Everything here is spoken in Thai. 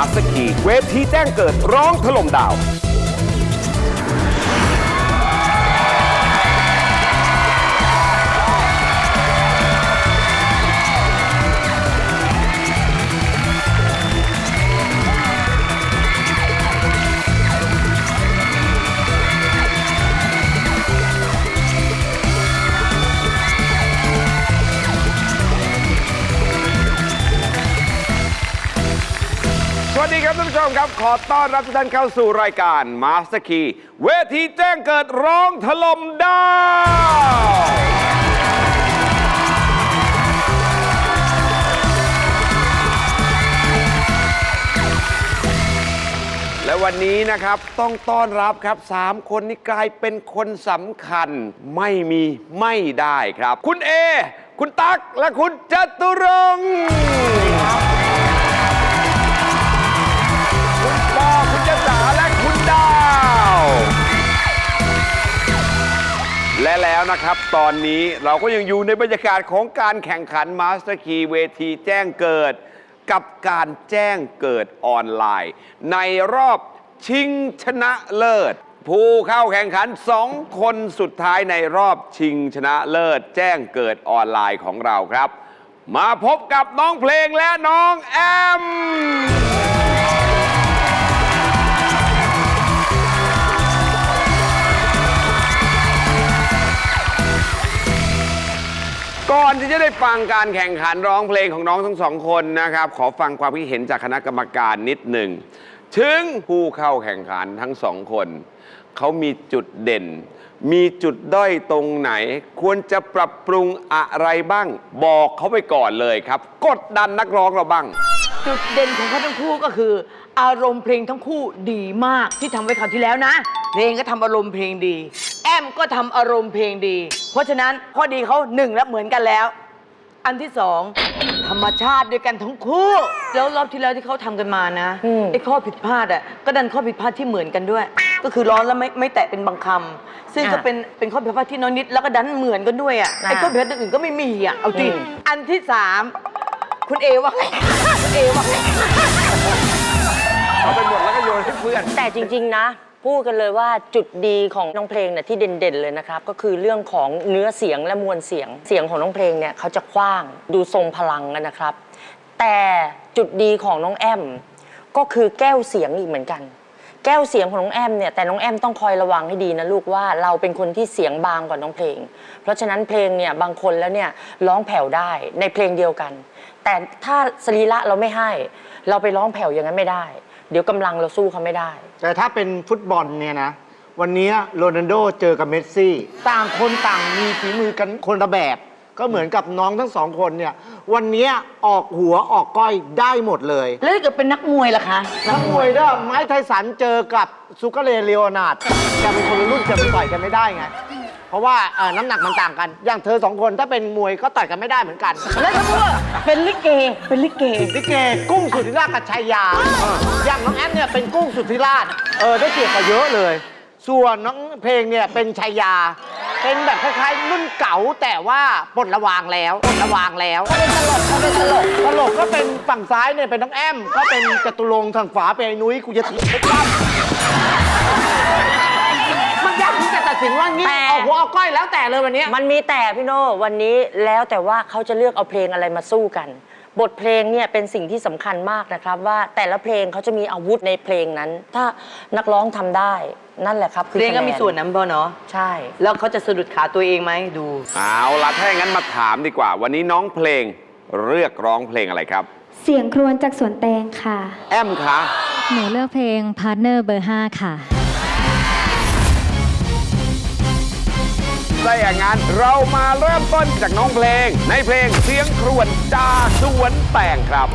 าสักทีเวทีแจ้งเกิดร้องถล่มดาว ดีครับท่านผู้ชมครับ ขอต้อนรับทุกท่านเข้าสู่รายการ Master Key เวทีแจ้งเกิดร้องถล่มดาวและวันนี้นะครับต้องต้อนรับครับสามคนนี้กลายเป็นคนสำคัญไม่มีไม่ได้ครับ คุณเอ คุณตั๊กและคุณจตุรงค์ แล้วนะครับ ตอนนี้เราก็ยังอยู่ในบรรยากาศของการแข่งขันมาสเตอร์คีเวทีแจ้งเกิด กับการแจ้งเกิดออนไลน์ ในรอบชิงชนะเลิศ ผู้เข้าแข่งขันสองคนสุดท้ายในรอบชิงชนะเลิศ แจ้งเกิดออนไลน์ของเราครับ มาพบกับน้องเพลงและน้องแอม ก่อนที่จะได้ฟังการแข่งขันร้องเพลงของน้องทั้งสองคนนะครับ ขอฟังความคิดเห็นจากคณะกรรมการนิดหนึ่ง ถึงผู้เข้าแข่งขันทั้งสองคน เขามีจุดเด่น มีจุดด้อยตรงไหน ควรจะปรับปรุงอะไรบ้าง บอกเขาไปก่อนเลยครับ กดดันนักร้องเราบ้าง จุดเด่นของเขาทั้งคู่ก็คือ อารมณ์เพลงทั้งคู่ดีมากที่ทำไว้คราวที่แล้วนะ เพลงก็ทำอารมณ์เพลงดี อมก็ทำอารมณ์เพลงดี เพราะฉะนั้นข้อดีเขาหนึ่งแล้วเหมือนกันแล้ว อันที่สองธรรมชาติด้วยกันทั้งคู่ แล้วรอบที่แล้วที่เขาทำกันมานะไอ้ข้อผิดพลาดอะก็ดันข้อผิดพลาดที่เหมือนกันด้วย ก็คือร้อนแล้วไม่ไม่แตะเป็นบางคำซึ่งก็เป็นเป็นข้อผิดพลาดที่น้อยนิดแล้วก็ดันเหมือนกันด้วยอะไอ้ข้อผิดพลาดอื่นๆก็ไม่มีอะเอาจริงอันที่สามคุณเอว่าไงคุณเอว่าไง เอาไปหมดแล้วก็โยนให้เพื่อน แต่จริง ๆ นะ พูดกันเลยว่าจุดดีของน้องเพลงเนี่ยที่เด่นๆเลยนะครับก็คือเรื่องของเนื้อเสียงและมวลเสียงเสียงของน้องเพลงเนี่ยเขาจะกว้างดูทรงพลังกันนะครับ แต่จุดดีของน้องแอมก็คือแก้วเสียงอีกเหมือนกัน แก้วเสียงของน้องแอมเนี่ยแต่น้องแอมต้องคอยระวังให้ดีนะลูกว่าเราเป็นคนที่เสียงบางกว่าน้องเพลง เพราะฉะนั้นเพลงเนี่ยบางคนแล้วเนี่ยร้องแผ่วได้ในเพลงเดียวกัน แต่ถ้าสรีระเราไม่ให้ เราไปร้องแผ่วอย่างนั้นไม่ได้ เดี๋ยวกำลังเราสู้เขาไม่ได้ แต่ถ้าเป็นฟุตบอลเนี่ยนะ วันนี้โรนัลโดเจอกับเมสซี่ ต่างคนต่างมีฝีมือกันคนละแบบ ก็เหมือนกับน้องทั้งสองคนเนี่ย วันนี้ออกหัวออกก้อยได้หมดเลยแล้วถ้าเกิดเป็นนักมวยล่ะคะนักมวยด้วยไม้ไทสันเจอกับซูเกอร์เลเลโอนาร์ดจะเป็นคนละรุ่นจะไปต่อยกันไม่ได้ไง เพราะว่าเอ่อน้ำหนักมันต่างกัน อย่างเธอสองคนถ้าเป็นมวยก็ต่อยกันไม่ได้เหมือนกันแล้วถ้าพูดว่าเป็นลิเก เป็นลิเก ลิเกกุ้งสุธิราชกับชายาอย่างน้องแอมเนี่ยเป็นกุ้งสุธิราชเออได้เกียรติกว่าเยอะเลย ส่วนน้องเพลงเนี่ยเป็นชายา เป็นแบบคล้ายๆรุ่นเก่าแต่ว่าปลดระวางแล้วปลดระวางแล้วเขาเป็นตลกเขาเป็นตลก ตลกก็เป็นฝั่งซ้ายเนี่ยเป็นน้องแอม ก็เป็นจตุรงค์ทางฝาเป็นไอ้นุ้ยกูจะถีบให้ปั้มมันยากที่จะตัด สินว่างี้แต่ เอาหัวเอาก้อยแล้วแต่เลยวันเนี้ย มันมีแต่พี่โน่วันนี้แล้วแต่ว่าเขาจะเลือกเอาเพลงอะไรมาสู้กัน บทเพลงเนี่ยเป็นสิ่งที่สำคัญมากนะครับ ว่าแต่ละเพลงเขาจะมีอาวุธในเพลงนั้น ถ้านักร้องทำได้นั่นแหละครับคือเพลงก็คะแมีส่วนน้ำบอเนาะใช่ แล้วเขาจะสะดุดขาตัวเองไหมดู เอาล่ะถ้าอย่างนั้นมาถามดีกว่า วันนี้น้องเพลงเลือกร้องเพลงอะไรครับ เสียงครวญจากสวนแตงค่ะ แอมคะ หนูเลือกเพลง Partner เบอร์ 5 ค่ะ ถ้าอย่างนั้นเรามาเริ่มต้นจากน้องเพลง ในเพลงเสียงครวญจาสวนแตงครับ